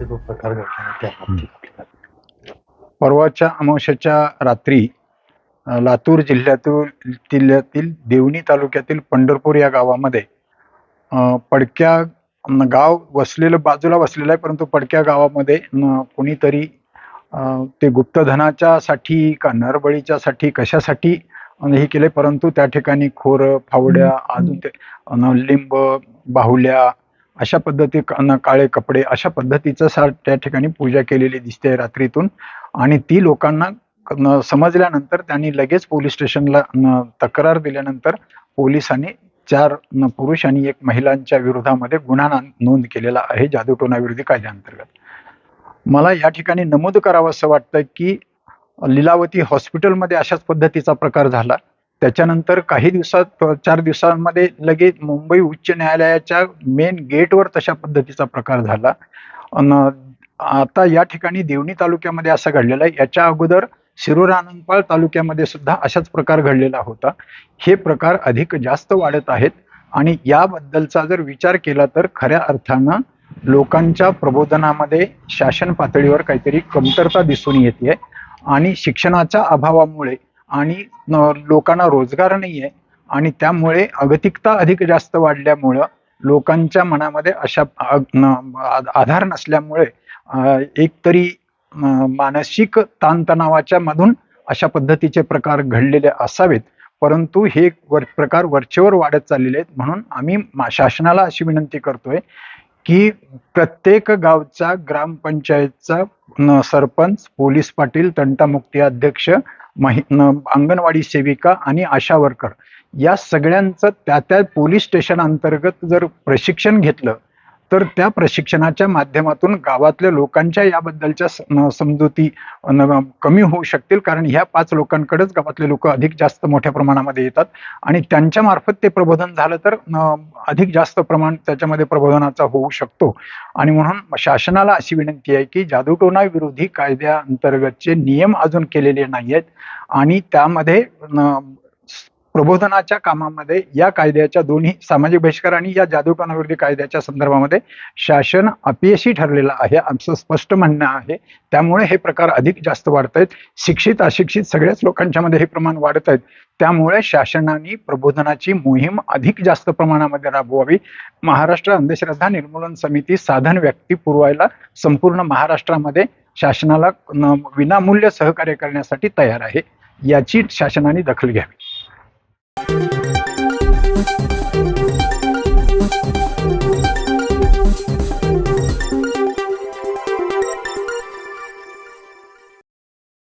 जो प्रकार घडला परवाच्या अमावस्याच्या रात्री लातूर जिल्ह्यातील जिल्ह्यातील देवणी तालुक्यातील पंढरपूर या गावामध्ये पडक्या गाव वसलेलं बाजूला वसलेलं आहे परंतु पडक्या गावामध्ये कोणीतरी ते गुप्तधनाच्या साठी का नरबळीच्या साठी कशासाठी हे केले परंतु त्या ठिकाणी खोर फावड्या अजून ते लिंब बाहुल्या अशा पद्धती काळे कपडे अशा पद्धतीचं सार त्या ठिकाणी पूजा केलेली दिसते रात्रीतून. आणि ती लोकांना समजल्यानंतर त्यांनी लगेच पोलीस स्टेशनला तक्रार दिल्यानंतर पोलिसांनी चार न पुरुष आणि एक महिलांच्या विरोधामध्ये गुन्हा ना- नोंद केलेला आहे जादूटोनाविरोधी कायद्याअंतर्गत. मला या ठिकाणी नमूद करावं असं वाटतं की लीलावती हॉस्पिटलमध्ये अशाच पद्धतीचा प्रकार झाला. त्याच्यानंतर काही दिवसात चार दिवसांमध्ये लगेच मुंबई उच्च न्यायालयाच्या मेन गेटवर तशा पद्धतीचा प्रकार झाला. आता या ठिकाणी देवणी तालुक्यामध्ये असं घडलेलं आहे. याच्या अगोदर शिरूर आनंदपाळ तालुक्यामध्ये सुद्धा अशाच प्रकार घडलेला होता. हे प्रकार अधिक जास्त वाढत आहेत आणि याबद्दलचा जर विचार केला तर खऱ्या अर्थानं लोकांच्या प्रबोधनामध्ये शासन पातळीवर काहीतरी कमतरता दिसून येते आणि शिक्षणाच्या अभावामुळे आणि लोकांना रोजगार नाही आहे आणि त्यामुळे अगतिकता अधिक जास्त वाढल्यामुळं लोकांच्या मनामध्ये अशा आधार नसल्यामुळे एक एकतरी मानसिक ताणतणावाच्या मधून अशा पद्धतीचे प्रकार घडलेले असावेत. परंतु हे वर प्रकार वरचेवर वाढत चाललेले आहेत म्हणून आम्ही शासनाला अशी विनंती करतोय की प्रत्येक गावचा ग्रामपंचायतचा सरपंच पोलीस पाटील तंटामुक्ती अध्यक्ष महि अंगणवाडी सेविका आणि आशा वर्कर या सगळ्यांचं त्या त्या पोलीस स्टेशन अंतर्गत जर प्रशिक्षण घेतलं तर त्या प्रशिक्षणाच्या माध्यमातून गावातल्या लोकांच्या याबद्दलच्या स- न- समजुती न- कमी होऊ शकतील. कारण ह्या पाच लोकांकडेच गावातले लोक अधिक जास्त मोठ्या प्रमाणामध्ये येतात. आणि त्यांच्या मार्फत ते प्रबोधन झालं तर अधिक जास्त प्रमाण त्याच्यामध्ये प्रबोधनाचा होऊ शकतो. आणि म्हणून शासनाला अशी विनंती आहे की जादूटोना विरोधी कायद्याअंतर्गतचे नियम अजून केलेले नाही आहेत आणि त्यामध्ये न- प्रबोधनाच्या कामामध्ये या कायद्याच्या दोन्ही सामाजिक बहिष्कार आणि या जादूटनाविरोधी कायद्याच्या संदर्भामध्ये शासन अपयशी ठरलेलं आहे आमचं स्पष्ट म्हणणं आहे. त्यामुळे हे प्रकार अधिक जास्त वाढत आहेत शिक्षित अशिक्षित सगळ्याच लोकांच्या मध्ये हे प्रमाण वाढत आहेत त्यामुळे शासनाने प्रबोधनाची मोहीम अधिक जास्त प्रमाणामध्ये राबवावी. महाराष्ट्र अंधश्रद्धा निर्मूलन समिती साधन व्यक्ती पुरवायला संपूर्ण महाराष्ट्रामध्ये शासनाला विनामूल्य सहकार्य करण्यासाठी तयार आहे. याची शासनाने दखल घ्यावी.